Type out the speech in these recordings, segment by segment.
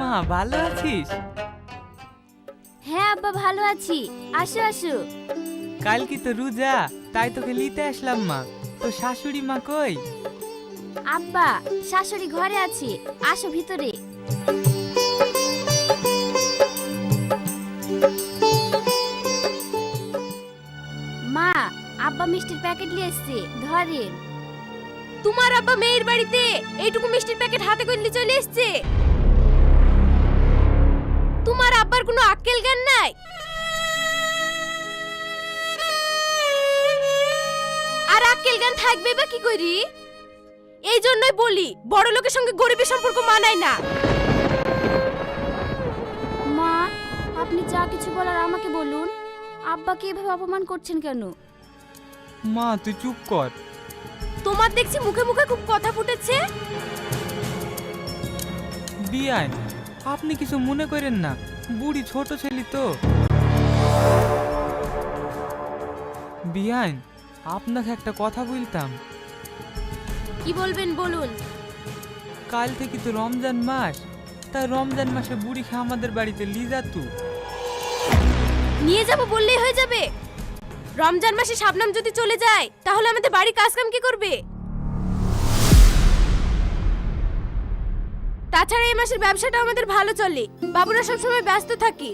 মা ভালো আছিস? হ্যাঁ আব্বা ভালো আছি। আসো আসো। কাল কি তো রোজা তাই তোকে নিতে আসলাম মা। তো শাশুড়ি মা কই? আব্বা শাশুড়ি ঘরে আছে। আসো ভিতরে। আব্বা মিষ্টির প্যাকেট নিয়ে এসছে ধরেন। তোমার আব্বা মেয়ের বাড়িতে এইটুকু মিষ্টির প্যাকেট হাতে করে নিয়ে চলে এসছে। তোমার আব্বার কোনো আক্কেল জ্ঞান নাই? আর আক্কেল জ্ঞান থাকবে বা কি করি? এই জন্যই বলি বড় লোকের সঙ্গে গরিবের সম্পর্ক মানায় না। মা আপনি যা কিছু বলার আমাকে বলুন। আব্বাকে এভাবে অপমান করছেন কেন? মা তুই চুপ কর। তোমার দেখছি মুখে মুখে খুব কথা ফুটেছে। বিয়ান আপনি কিছু মনে করেন না। বুড়ি ছোট ছেলে তো। বিয়ান আপনাকে একটা কথা বলতাম। কি বলবেন বলুন। কাল থেকে তো রমজান মাস। তাই রমজান মাসে বুড়ি খা আমাদের বাড়িতে লিজা তু নিয়ে যাব বললেই হয়ে যাবে। রমজান মাসে শাবনাম যদি চলে যায় তাহলে আমাদের বাড়ি কাজ কাম কি করবে? তাছাড়া এই মাসের ব্যবসাটা আমাদের ভালো চলে। বাবুরা সবসময় ব্যস্ত থাকি।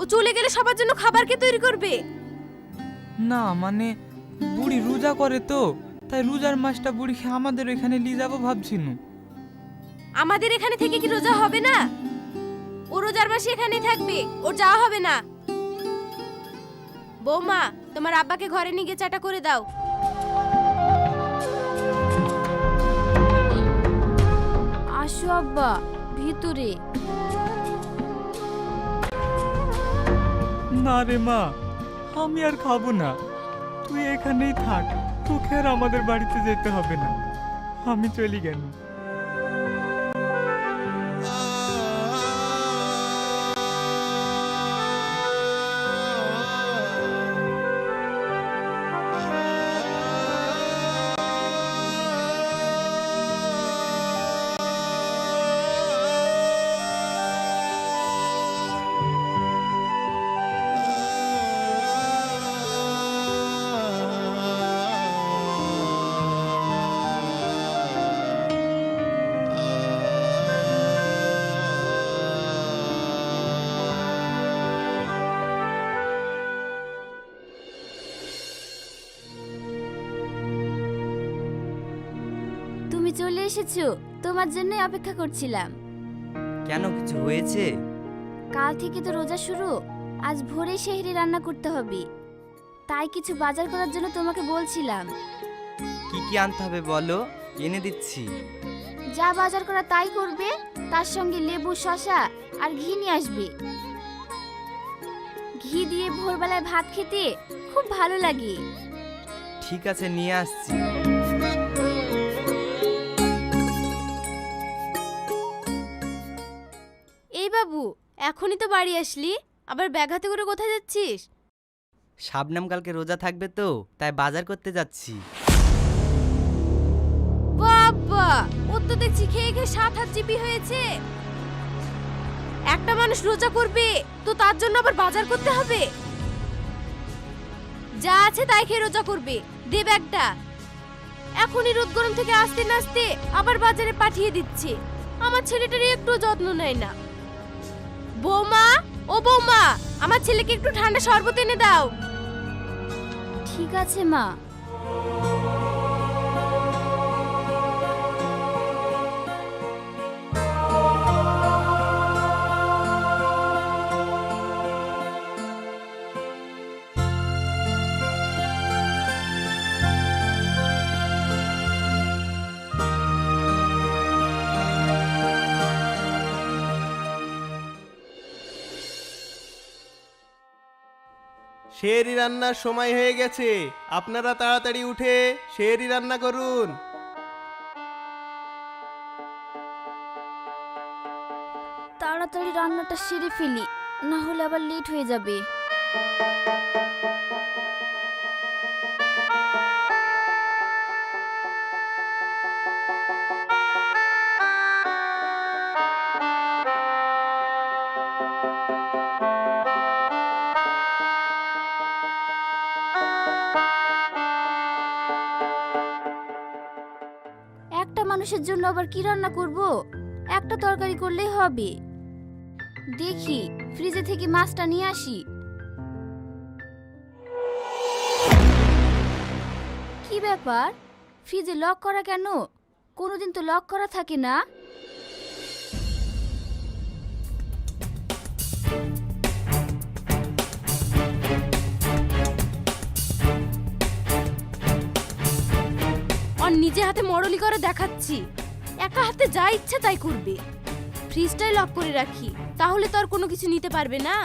ও চলে গেলে সবার জন্য খাবার কে তৈরি করবে? না মানে বুড়ি রোজা করে তো তাই রোজার মাসটা বুড়ি খা আমাদের এখানে নিয়ে যাব ভাবছিনু। আমাদের এখানে থেকে কি রোজা হবে না? ও রোজার মাসে এখানেই থাকবে ওর যাওয়া হবে না। বৌমা তোমার আব্বাকে ঘরে নিয়ে গিয়ে চাটা করে দাও। আসো আব্বা ভিতরে। না রে মা আমি আর খাব না। তুই এখানেই থাক তোকে আর আমাদের বাড়িতে যেতে হবে না। আমি চলি গেল চলে এসেছ? তোমার জন্যই অপেক্ষা করছিলাম। কেন? কিছু হয়েছে? কাল থেকে তো রোজা শুরু। আজ ভোরে সেহরি রান্না করতে হবে। তাই কিছু বাজার করার জন্য তোমাকে বলছিলাম। কি কি আনতে হবে বলো? এনে দিচ্ছি। যা বাজার করা তাই করবে তার সঙ্গে লেবু শসা আর ঘি নিয়ে আসবে। ঘি দিয়ে ভোরবেলায় ভাত খেতে খুব ভালো লাগে। ঠিক আছে নিয়ে আসছি। এখনই তো বাড়ি আসলি আবার ব্যাগ হাতে করে কোথায় যাচ্ছিস? শাবনাম কালকে রোজা থাকবে তো তাই বাজার করতে যাচ্ছি। বাবা ও তো দেখছি খেয়ে খেয়ে সাত হাত চিপি হয়েছে। একটা মানুষ রোজা করবে তো তার জন্য আবার বাজার করতে হবে। যা আছে তাই খেয়ে রোজা করবে দে ব্যাগটা। এখনই রোদ গরম থেকে আসতে নাচতে আবার বাজারে পাঠিয়ে দিচ্ছে। আমার ছেলেটারই একটু যত্ন নেয় না। বৌমা ও বৌমা আমার ছেলেকে একটু ঠান্ডা শরবত এনে দাও। ঠিক আছে মা। শেরি রান্নার সময় হয়ে গেছে। আপনারা তাড়াতাড়ি উঠে শেরি রান্না করুন। তাড়াতাড়ি রান্নাটা সেরে ফেলি, না হলে আবার লেট হয়ে যাবে। জন্য আবার কি রান্না করব? একটা তরকারি করলেই হবে। দেখি, ফ্রিজে থেকে মাছটা নিয়ে আসি। কি ব্যাপার? ফ্রিজে লক করা কেন? কোনোদিন তো লক করা থাকে না। নিজে হাতে মরলি করে দেখাচ্ছি। একা হাতে যা ইচ্ছে তাই করবে। ফ্রিজটাই লক করে রাখি, তাহলে তো আর কোনো কিছু নিতে পারবে না।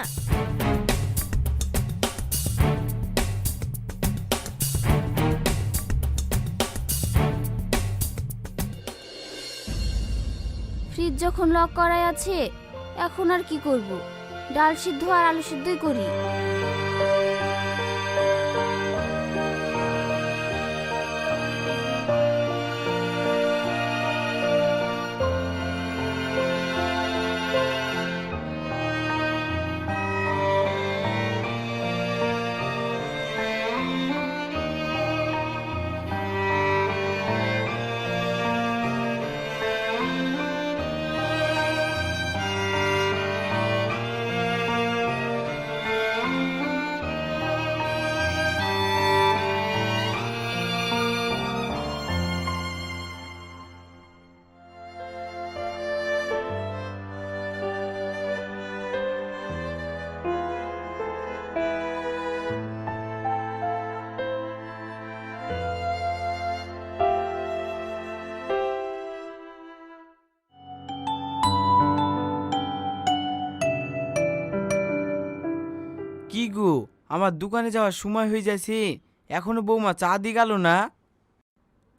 ফ্রিজ যখন লক করাই আছে, এখন আর কি করব? ডাল সিদ্ধ আর আলু সিদ্ধই করি। আমার দোকানে যাওয়ার সময় হয়ে যাচ্ছে এখনও বৌমা চা দি গেল না?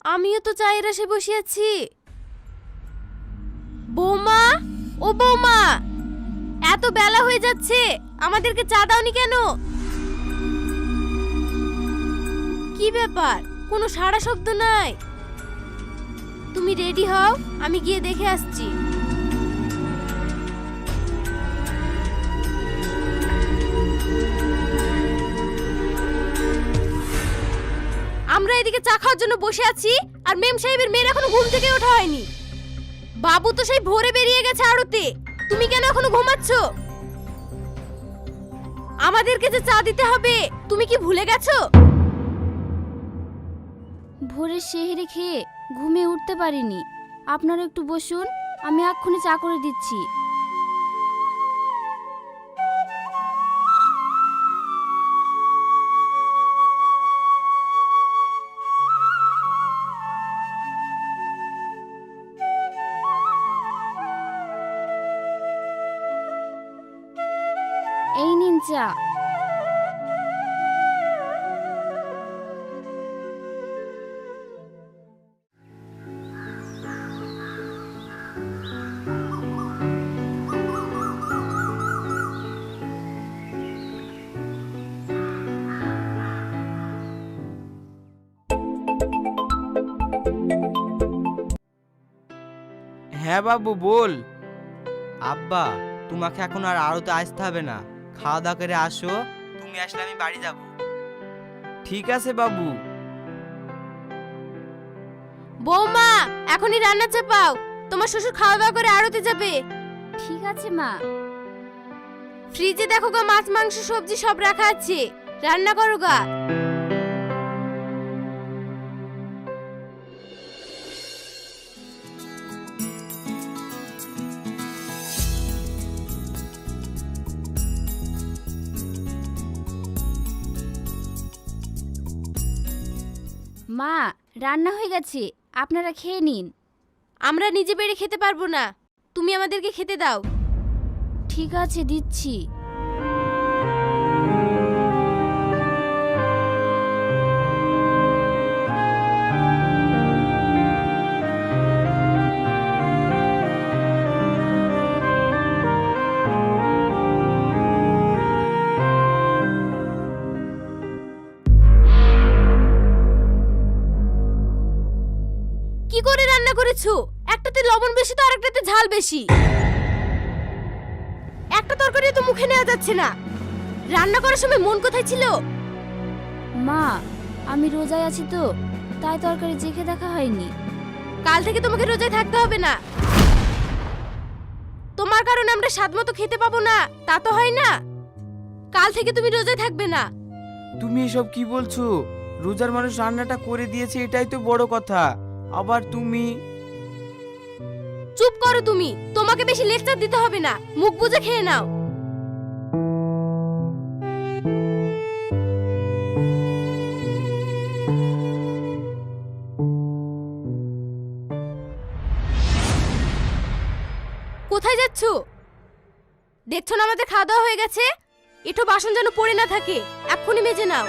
আমিও তো চায়ের আসে বসে আছি। বৌমা, ও বৌমা, এত বেলা হয়ে যাচ্ছে, আমাদেরকে চা দাওনি কেন? কি ব্যাপার? কোনো সাড়া শব্দ নাই। তুমি রেডি হও, আমি গিয়ে দেখে আসছি। চা খাওয়ার জন্য বসে আছি, আর মেম সাহেবের মেয়ের এখনও ঘুম থেকে ওঠা হয়নি। বাবু তো সেই ভোরে বেরিয়ে গেছে আড়তে তুমি কেন এখনও ঘুমাচ্ছ? আমাদেরকে যে চা দিতে হবে, তুমি কি ভুলে গেছো? ভোরে সেহেরে খেয়ে ঘুমিয়ে উঠতে পারিনি। আপনারা একটু বসুন, আমি এক্ষুনি চা করে দিচ্ছি। চা। হ্যাঁ বাবু বল। আব্বা তোমাকে এখন আর আড়তে আসতে হবে না। খাওয়া দাওয়া করে আসো তুমি আসলে আমি বাড়ি যাব। ঠিক আছে বাবু। বৌমা এখনই রান্না চাপাও। তোমার শ্বশুর খাওয়া দাওয়া করে আড়তে যাবে। ঠিক আছে মা। ফ্রিজে দেখো গা মাছ মাংস সবজি সব রাখা আছে। রান্না করো গা। মা রান্না হয়ে গেছে। আপনারা খেয়ে নিন। আমরা নিজে বেড়ে খেতে পারব না। তুমি আমাদেরকে খেতে দাও। ঠিক আছে দিচ্ছি। রান্না একটাতে লবণ বেশি তো আরেকটাতে ঝাল বেশি। একটা তরকারি তো মুখে নেওয়া যাচ্ছে না। রান্না করার সময় মন কোথায় ছিল? মা আমি রোজায় আছি তো তাই তরকারি চেখে দেখা হয়নি। কাল থেকে তোমাকে রোজায় থাকতে হবে না। তোমার কারণে আমরা স্বাদ মতো খেতে পাবো না তা তো হয় না। কাল থেকে তুমি রোজায় থাকবে না। তুমি এসব কি বলছো? রোজার মানুষ রান্নাটা করে দিয়েছে এটাই তো বড় কথা। আবার তুমি? চুপ করো তুমি। তোমাকে বেশি লেকচার দিতে হবে না। মুখ বুজে খেয়ে নাও। কোথায় যাচ্ছ? দেখছ না আমাদের খাওয়া দাওয়া হয়ে গেছে? এটো বাসন যেন পড়ে না থাকে। এক্ষুনি মেজে নাও।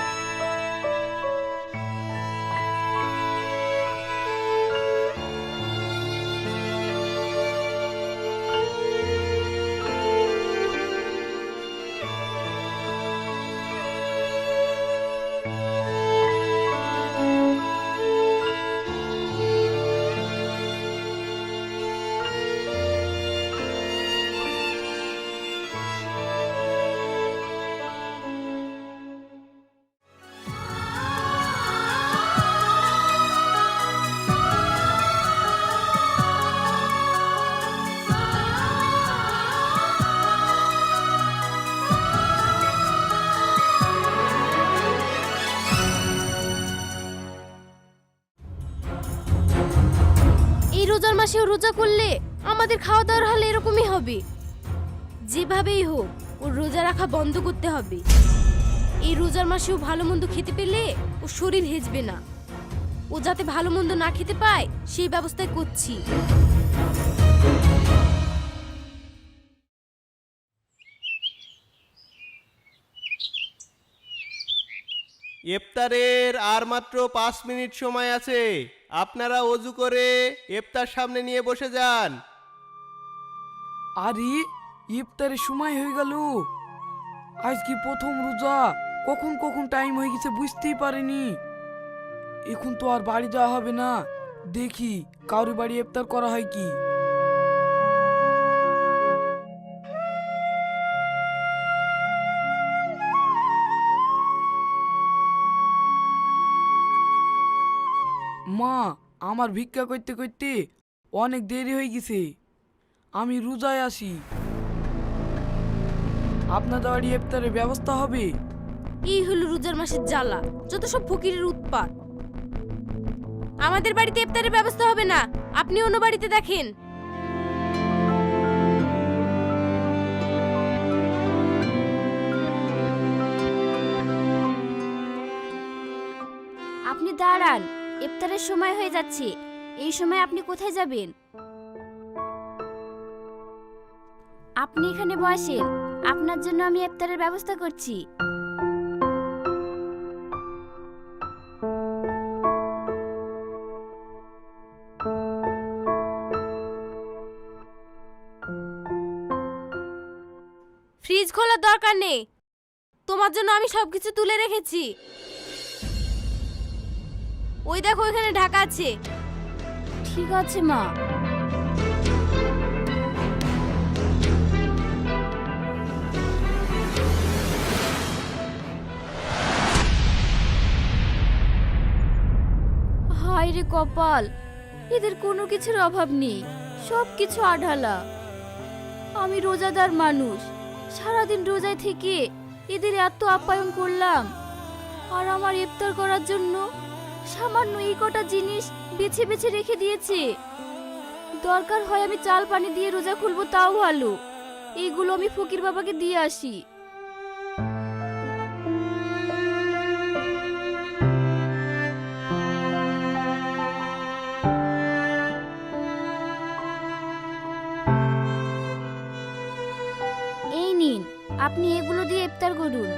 মাসেও রোজা করলে আমাদের খাওয়া দাওয়ার হাল এরকমই হবে। যেভাবেই হোক, ওর রোজা রাখা বন্ধ করতে হবে। এই রোজার মাসেও ভালো মন্দ খেতে পেলে ও শরীর হেজবে না। ও যাতে ভালো মন্দ না খেতে পায়, সেই ব্যবস্থাই করছি। ইফতারের আর মাত্র পাঁচ মিনিট সময় আছে। আপনারা অজু করে ইফতার সামনে নিয়ে বসে যান। আরে, ইফতারের সময় হয়ে গেল। আজ কি প্রথম রোজা? কখন কখন টাইম হয়ে গেছে বুঝতেই পারিনি। এখন তো আর বাড়ি যাওয়া হবে না। দেখি, কারোর বাড়ি ইফতার করা হয় কি? আমার ভিক্ষা করতে করতে অনেক দেরি হয়ে গেছে। আমি রোজায় আসি। আপনাদের বাড়ি ইফতারের ব্যবস্থা হবে? এই হলো রোজার মাসের জ্বালা, যত সব ফকিরের উৎপাত। আমাদের বাড়িতে ইফতারের ব্যবস্থা হবে না, আপনি অন্য বাড়িতে দেখেন। আপনি দাঁড়ান ইফতারের সময় হয়ে যাচ্ছে। এই সময় আপনি কোথায় যাবেন? আপনি এখানে বসেন। আপনার জন্য আমি ইফতারের ব্যবস্থা করছি। ফ্রিজ খোলার দরকার নেই। তোমার জন্য আমি সবকিছু তুলে রেখেছি। ওই দেখো ওইখানে ঢাকা আছে। ঠিক আছে, মা। হায় রে কপাল, এদের কোনো কিছুর অভাব নেই, সব কিছু আঢালা। আমি রোজাদার মানুষ, সারাদিন রোজায় থেকে এদের এত আপ্যায়ন করলাম, আর আমার ইফতার করার জন্য সামান্য এই কটা জিনিস বেছে বেছে রেখে দিয়েছে। দরকার হয় আমি চাল পানি দিয়ে রোজা খুলবো তাও ভালো। এইগুলো আমি ফকির বাবাকে দিয়ে আসি। এই নিন, আপনি এগুলো দিয়ে ইফতার করুন।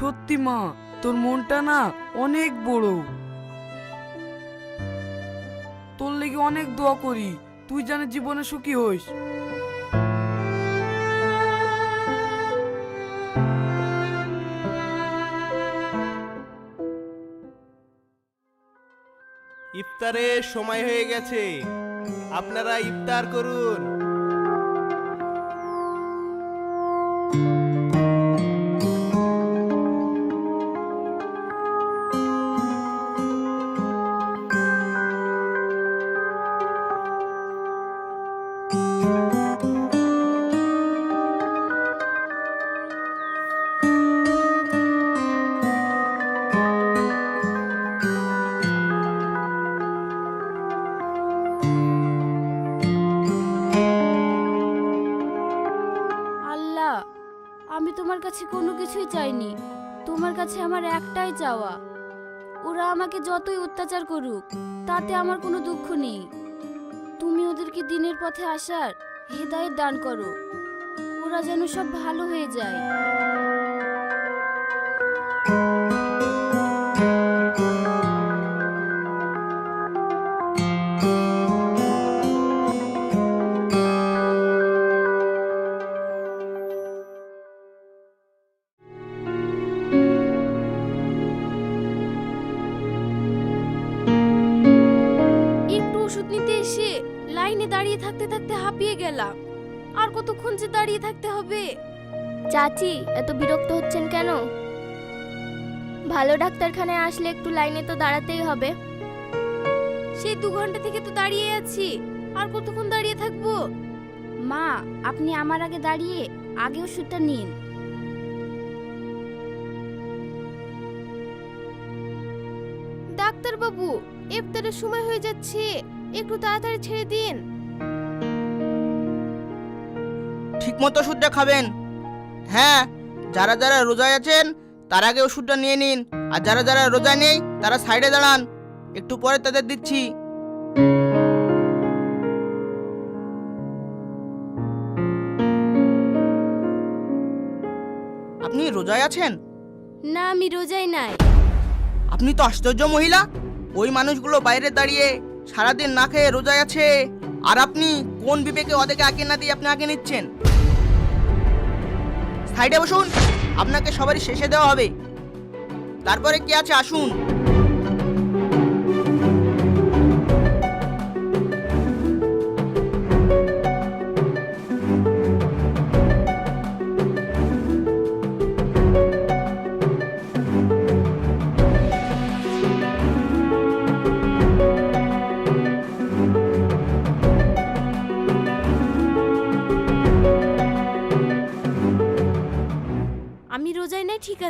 সত্যি মা, তোর মনটা না অনেক বড়। তোর লেগে অনেক দোয়া করি, তুই জানে জীবনে সুখী হইস ইফতারের সময় হয়ে গেছে। আপনারা ইফতার করুন। একটাই চাওয়া। ওরা আমাকে যতই অত্যাচার করুক, তাতে আমার কোনো দুঃখ নেই। তুমি ওদেরকে দিনের পথে আসার হেদায়ত দান করো। ওরা যেন সব ভালো হয়ে যায়। গেলাম। আর কতক্ষণ যে দাঁড়িয়ে থাকতে হবে? চাচি এত বিরক্ত হচ্ছেন কেন? ভালো ডাক্তারখানায় আসলে একটু লাইনে তো দাঁড়াতেই হবে। সেই দু ঘণ্টা থেকে তো দাঁড়িয়ে আছি। আর কতক্ষণ দাঁড়িয়ে থাকব? মা আপনি আমার আগে দাঁড়িয়ে আগে ওষুধটা নিন। ডাক্তার বাবু ইফতারের সময় হয়ে যাচ্ছে। একটু তাড়াতাড়ি ছেড়ে দিন। ঠিক মতো ওষুধটা খাবেন। হ্যাঁ যারা যারা রোজায় আছেন তার আগে ওষুধটা নিয়ে নিন। আর যারা যারা রোজা নেই তারা সাইডে দাঁড়ান। একটু পরে তাদের দিচ্ছি। আপনি রোজায় আছেন? না আমি রোজাই নাই। আপনি তো আশ্চর্য মহিলা। ওই মানুষগুলো বাইরে দাঁড়িয়ে সারাদিন না খেয়ে রোজায় আছে। আর আপনি কোন বিবেকে ওদেরকে আগে না দিয়ে আপনি আগে নিচ্ছেন? সাইডে বসুন। আপনাকে সবারই শেষে দেওয়া হবে। তারপরে কি আছে? আসুন।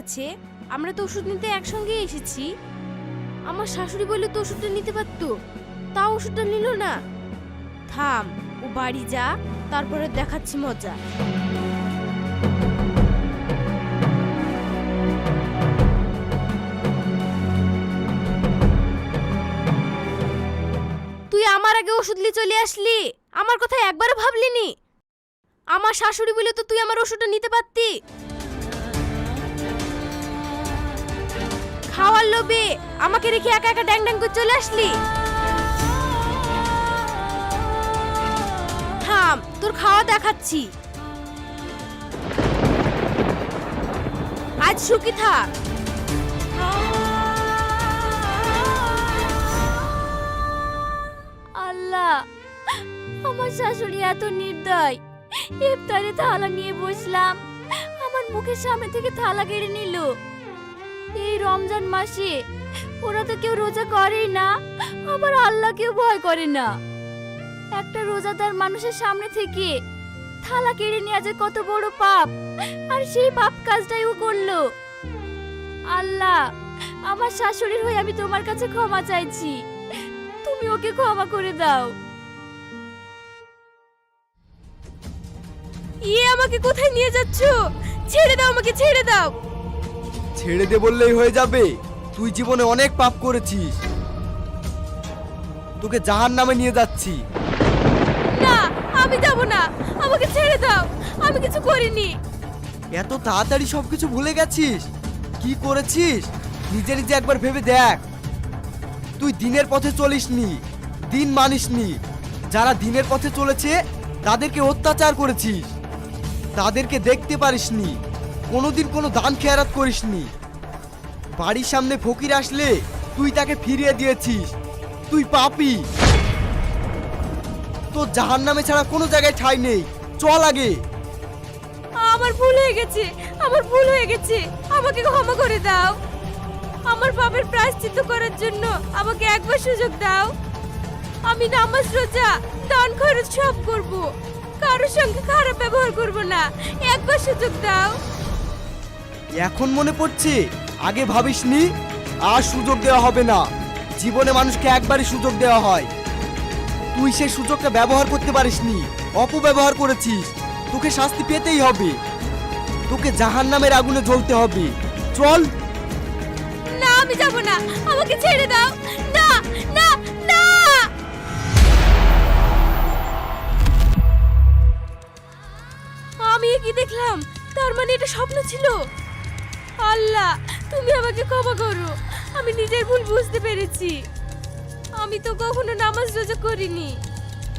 আছে, আমরা তো ওষুধ নিতে একসঙ্গে এসেছি। আমার শাশুড়ি বললে তো ওষুধটা নিতে পারতো, তাও ওষুধটা নিল না। থাম, ও বাড়ি যা, তারপরে দেখাচ্ছি মজা। তুই আমার আগে ওষুধ নিয়ে চলে আসলি? আমার কথা একবারও ভাবলিনি আমার শাশুড়ি বলে তো তুই আমার ওষুধটা নিতে পারতি। খাওয়ার লোভে আমাকে রেখে একা একা ড্যাং ড্যাং করে চলে আসলি? থাম, তোর খাওয়া দেখাচ্ছি। আজ সুখী থাক। আল্লাহ, আমার শাশুড়ি এত নির্দয়। ইফতারে থালা নিয়ে বসলাম। আমার মুখের সামনে থেকে থালা কেড়ে নিল। এই রমজান মাসে ওরা তো কেউ রোজা করেই না, আবার আল্লাহকেও ভয় করে না। একটা রোজাদার মানুষের সামনে থেকে থালা কেড়ে নেওয়া যে কত বড় পাপ, আর সেই পাপ কাজটাই ও করল। আল্লাহ, আমার শাশুড়ির হয়ে আমি তোমার কাছে ক্ষমা চাইছি। তুমি ওকে ক্ষমা করে দাও। ইয়ে আমাকে কোথায় নিয়ে যাচ্ছ? ছেড়ে দাও আমাকে, ছেড়ে দাও। ছেড়ে দে বললেই হয়ে যাবে। তুই জীবনে অনেক পাপ করেছিস। তোকে জাহান নামে নিয়ে যাচ্ছি। না আমি যাব না। আমাকে ছেড়ে দাও। আমি কিছু করিনি। এত তাড়াতাড়ি সবকিছু ভুলে গেছিস? কি করেছিস? নিজে নিজে একবার ভেবে দেখ। তুই দিনের পথে চলিসনি। দিন মানিসনি। যারা দিনের পথে চলেছে তাদেরকে অত্যাচার করেছিস। তাদেরকে দেখতে পারিসনি। কোনোদিন কোনো দান খেয়ারাত করিসনি। বাড়ির সামনে ফকির আসলে তুই তাকে ফিরিয়ে দিয়েছিস। তুই পাপি। তোর জাহান নামে ছাড়া কোনো জায়গায় ঠাই নেই। চল আগে। আমার ভুল হয়ে গেছে, আমার ভুল হয়ে গেছে। আমাকে ক্ষমা করে দাও। আমার পাপের প্রায়শ্চিত্ত করার জন্য আমাকে একবার সুযোগ দাও। আমি নামাজ, রোজা, দান, খরচ সব করব। কারোর সঙ্গে খারাপ ব্যবহার করব না। একবার সুযোগ দাও। এখন মনে পড়ছে? আগে ভাবিসনি? আর সুযোগ দেওয়া হবে না। জীবনে মানুষকে একবারই সুযোগ দেওয়া হয়। তুই সেই সুযোগটা ব্যবহার করতে পারিসনি। অপব্যবহার করেছিস। তোকে শাস্তি পেতেই হবে। তোকে জাহান নামের আগুনে জ্বলতে হবে। চল। না, আমি যাব না। আমাকে ছেড়ে দাও। না না না! আমি কি দেখলাম? তার মানে এটা স্বপ্ন ছিল? আল্লাহ, তুমি আমাকে ক্ষমা করো। আমি নিজের ভুল বুঝতে পেরেছি। আমি তো কখনো নামাজ রোজা করিনি।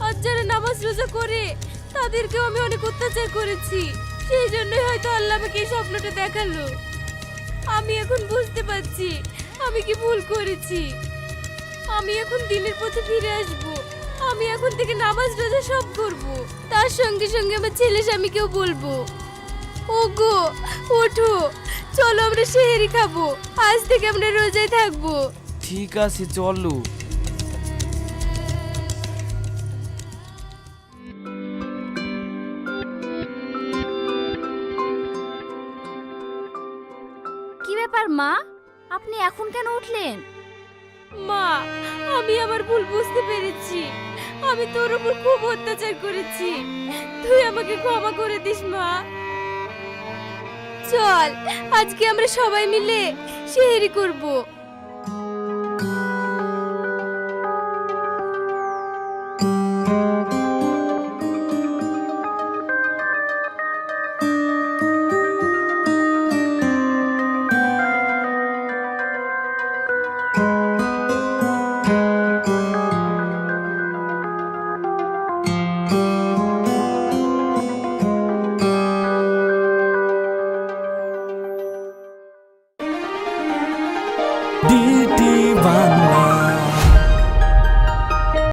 আর যারা নামাজ রোজা করে, তাদেরকেও আমি অনেক অত্যাচার করেছি। সেই জন্যই হয়তো আল্লাহ আমাকে এই স্বপ্নটা দেখাল। আমি এখন বুঝতে পারছি আমি কি ভুল করেছি। আমি এখন দিনের পথে ফিরে আসব। আমি এখন থেকে নামাজ রোজা সব করব। তার সঙ্গে সঙ্গে আমার ছেলে স্বামীকেও বলব। ওগো ওঠো। চলো আমরা সেহেরি খাব। আজ থেকে আমরা রোজায় থাকব। ঠিক আছে চলো। কি ব্যাপার মা? আপনি এখন কেন উঠলেন? মা আমি আমার ভুল বুঝতে পেরেছি। আমি তোর উপর খুব অত্যাচার করেছি। তুই আমাকে ক্ষমা করে দিস মা। চল আজকে আমরা সবাই মিলে সেহেরি করব।